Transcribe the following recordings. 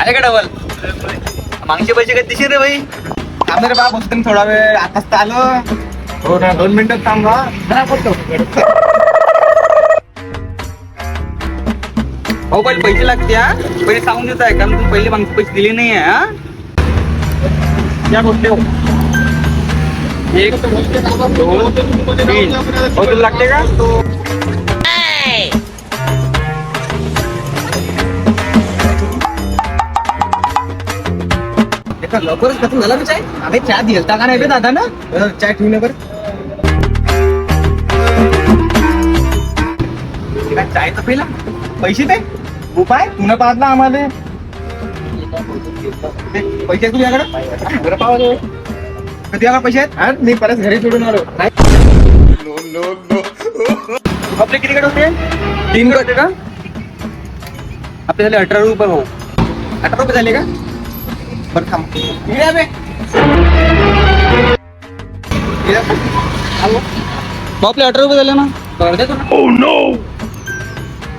आहे का डबल मागचे पैसे कधी दिशे रे भाई? थांब रे बा बसतो थोडा वेळ. आताच तर आलो. हो ना दोन मिनिटात थांबा जरा करतो हो पहिले पैसे लागते हा? पहिले सांगून देत आहे कारण तुम्ही पहिले मागचे पैसे दिले नाही आहे हा? या गोष्टी एक दोन तीन. हो तुला लागते का? एका लवकरच खतम झाला चाय? अरे चहा दिलता का नाही रे दादा ना चाय ठेवून बरं. एका चाय तर पहिला पैसे ते उपाय तुला पाहतला आम्हाला. ते पैसे आहेत तुझ्याकडे? बरं पाहा कधी आला पैसे आहेत? मी परत घरी सोडून आलो. आपले किती कडे होते? तीन होते का आपले झाले अठरा रुपये भाऊ. अठरा रुपये झाले का? बरं थांब. इकडे या बे. इकडे या. आलो. भाऊ आपले अठरा रुपये झाले ना? दे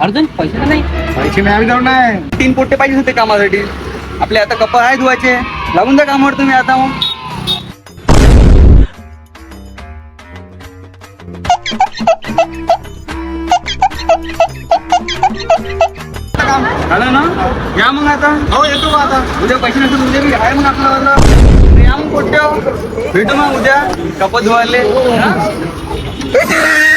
अर्जंट पैसे तर नाही. पैसे मिळावे जाऊ नाही. तीन पोटे पाहिजे होते कामासाठी. आपले आता कपडे आहे धुवायचे. लागून द्या कामावर तुम्ही आता मग. झालं ना? या मग आता. हो येतो बा आता. उद्या पैसे नसेल उद्या मी आहे मग आपल्याला या मग पोट्टे भेटू मग उद्या. कपत धुवायले. हा?